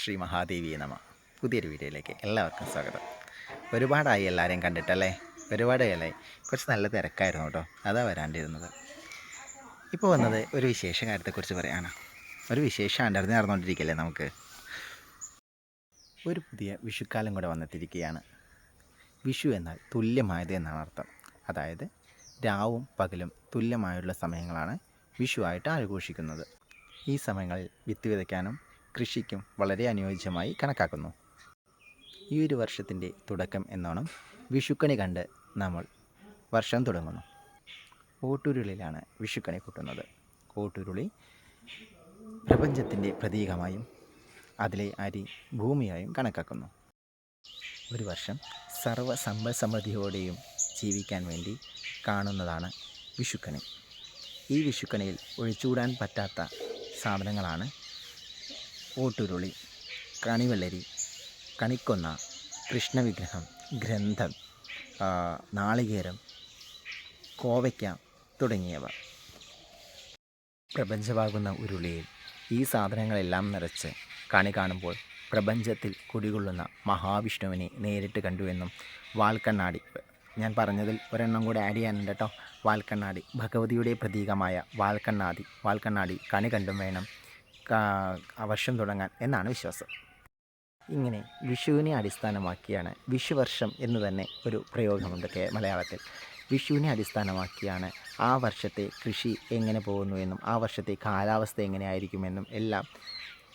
ശ്രീ മഹാദേവി നമ. പുതിയൊരു വീഡിയോയിലേക്ക് എല്ലാവർക്കും സ്വാഗതം. ഒരുപാടായി എല്ലാവരെയും കണ്ടിട്ടല്ലേ? ഒരുപാട് കാലമായി കുറച്ച് നല്ല തിരക്കായിരുന്നു കേട്ടോ. അതാ വരാണ്ടിരുന്നത്. ഇപ്പോൾ വന്നത് ഒരു വിശേഷ കാര്യത്തെക്കുറിച്ച് പറയാണ്. ഒരു വിശേഷം അണ്ടർന്ന് നടന്നുകൊണ്ടിരിക്കല്ലേ നമുക്ക്? ഒരു പുതിയ വിഷുക്കാലം കൂടെ വന്നെത്തിയിരിക്കുകയാണ്. വിഷു എന്നാൽ തുല്യമായത് എന്നാണ് അർത്ഥം. അതായത് രാവും പകലും തുല്യമായുള്ള സമയങ്ങളാണ് വിഷുവായിട്ട് ആഘോഷിക്കുന്നത്. ഈ സമയങ്ങളിൽ വിത്ത് വിതയ്ക്കാനും കൃഷിക്കും വളരെ അനുയോജ്യമായി കണക്കാക്കുന്നു. ഈ ഒരു വർഷത്തിന്റെ തുടക്കം എന്നോണം വിഷുക്കണി കണ്ട് നമ്മൾ വർഷം തുടങ്ങുന്നു. ഓട്ടുരുളിലാണ് വിഷുക്കണി കൂട്ടുന്നത്. ഓട്ടുരുളി പ്രപഞ്ചത്തിന്റെ പ്രതീകമായും അതിലെ അരി ഭൂമിയായും കണക്കാക്കുന്നു. ഒരു വർഷം സർവ സമ്പൽ സമൃദ്ധിയോടെയും ജീവിക്കാൻ വേണ്ടി കാണുന്നതാണ് വിഷുക്കണി. ഈ വിഷുക്കണിയിൽ ഒഴിച്ചുകൂടാൻ പറ്റാത്ത സാധനങ്ങളാണ് ഓട്ടുരുളി കണിവെള്ളരി കണിക്കൊന്ന കൃഷ്ണവിഗ്രഹം ഗ്രന്ഥം നാളികേരം കോവയ്ക്ക തുടങ്ങിയവ. പ്രപഞ്ചമാകുന്ന ഉരുളിയിൽ ഈ സാധനങ്ങളെല്ലാം നിറച്ച് കണി കാണുമ്പോൾ പ്രപഞ്ചത്തിൽ കുടികൊള്ളുന്ന മഹാവിഷ്ണുവിനെ നേരിട്ട് കണ്ടുവെന്നും വാൽക്കണ്ണാടി ഞാൻ പറഞ്ഞതിൽ ഒരെണ്ണം കൂടെ ആഡ് ചെയ്യാനുണ്ട് കേട്ടോ വാൽക്കണ്ണാടി ഭഗവതിയുടെ പ്രതീകമായ വാൽക്കണ്ണാടി വാൽക്കണ്ണാടി കണി കണ്ടും വേണം. വർഷം തുടങ്ങാൻ എന്നാണ് വിശ്വാസം. ഇങ്ങനെ വിഷുവിനെ അടിസ്ഥാനമാക്കിയാണ് വിഷുവർഷം എന്ന് തന്നെ ഒരു പ്രയോഗമുണ്ട് മലയാളത്തിൽ. വിഷുവിനെ അടിസ്ഥാനമാക്കിയാണ് ആ വർഷത്തെ കൃഷി എങ്ങനെ പോകുന്നു എന്നും ആ വർഷത്തെ കാലാവസ്ഥ എങ്ങനെയായിരിക്കുമെന്നും എല്ലാം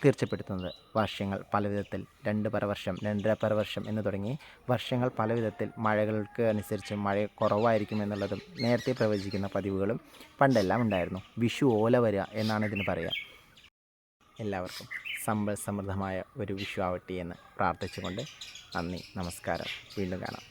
തീർച്ചപ്പെടുത്തുന്നത്. വർഷങ്ങൾ പലവിധത്തിൽ രണ്ട് പരവർഷം രണ്ടര പരവർഷം എന്ന് തുടങ്ങി വർഷങ്ങൾ പലവിധത്തിൽ മഴകൾക്ക് അനുസരിച്ച് മഴ കുറവായിരിക്കും എന്നുള്ളതും നേരത്തെ പ്രവചിക്കുന്ന പതിവുകളും പണ്ടെല്ലാം ഉണ്ടായിരുന്നു. വിഷു ഓല വരിക എന്നാണ് ഇതിന് പറയുക എല്ലാവർക്കും സമ്പൽ സമൃദ്ധമായ ഒരു വിഷു ആവട്ടെ എന്ന് പ്രാർത്ഥിച്ചുകൊണ്ട് നന്ദി നമസ്കാരം. വീണ്ടും കാണാം.